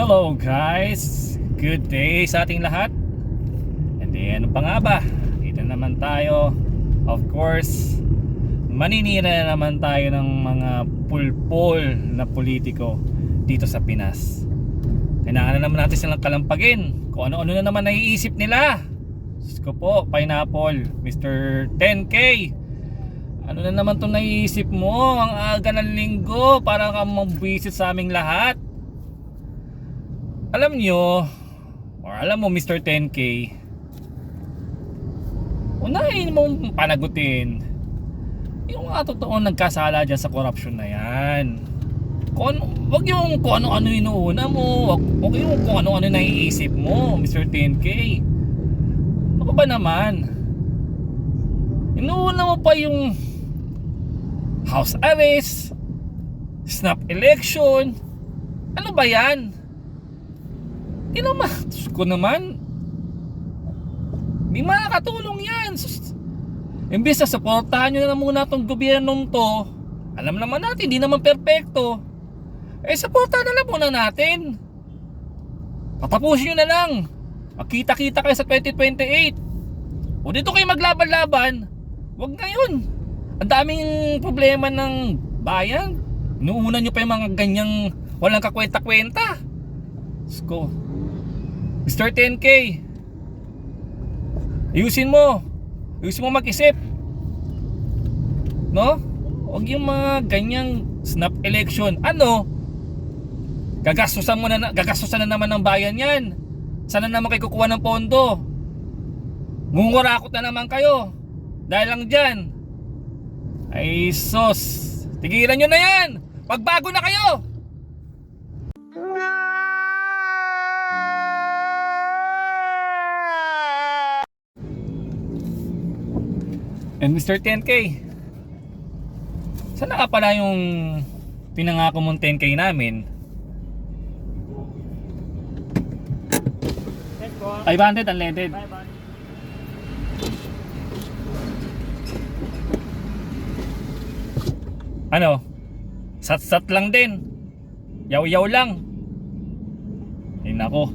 Hello guys! Good day sa ating lahat. And then, ano pa nga ba? Dito naman tayo. Of course, maninira na naman tayo ng mga pulpol na politiko dito sa Pinas. Kailangan na naman natin silang kalampagin kung ano-ano na naman naiisip nila. Diyos ko po, Pineapple, Mr. 10K. Ano na naman itong naiisip mo? Ang aga ng linggo para kang mabisit sa aming lahat. Alam nyo, or alam mo Mr. 10K, unahin mong panagutin yung mga totoong nagkasala dyan sa corruption na yan. Kung wag yung kung ano-ano inuuna mo, wag, wag yung kung ano-ano naiisip mo, Mr. 10K. Ano ba naman? Inuuna mo pa yung house arrest, snap election. Ano ba yan? Naman, Diyos ko naman. Di makakatulong yan. Sus- Imbis na supportahan nyo na muna tong gobyernong to, alam naman natin, di naman perpekto. Eh, supportahan na lang muna natin. Patapusin nyo na lang. Magkita-kita kayo sa 2028. O dito kayo maglaban-laban. Huwag na yun. Ang daming problema ng bayan. Inuuna nyo pa yung mga ganyang walang kakwenta-kwenta. Diyos ko. Mr. 10K. Ayusin mo. Ayusin mo mag-isip. No? Huwag yung mga ganyang snap election. Ano? Gagastusan mo na, gagastusan na naman ng bayan yan. Sana naman kayo kukuha ng pondo. Ngungurakot na naman kayo. Dahil lang dyan. Ay sos. Tigilan nyo na yan. Pagbago na kayo. And Mr. 10K, saan na ka pala yung pinangako mong 10K namin? 500 unleaded. Ano? Sat-sat lang din. Yaw-yaw lang. Ay nako.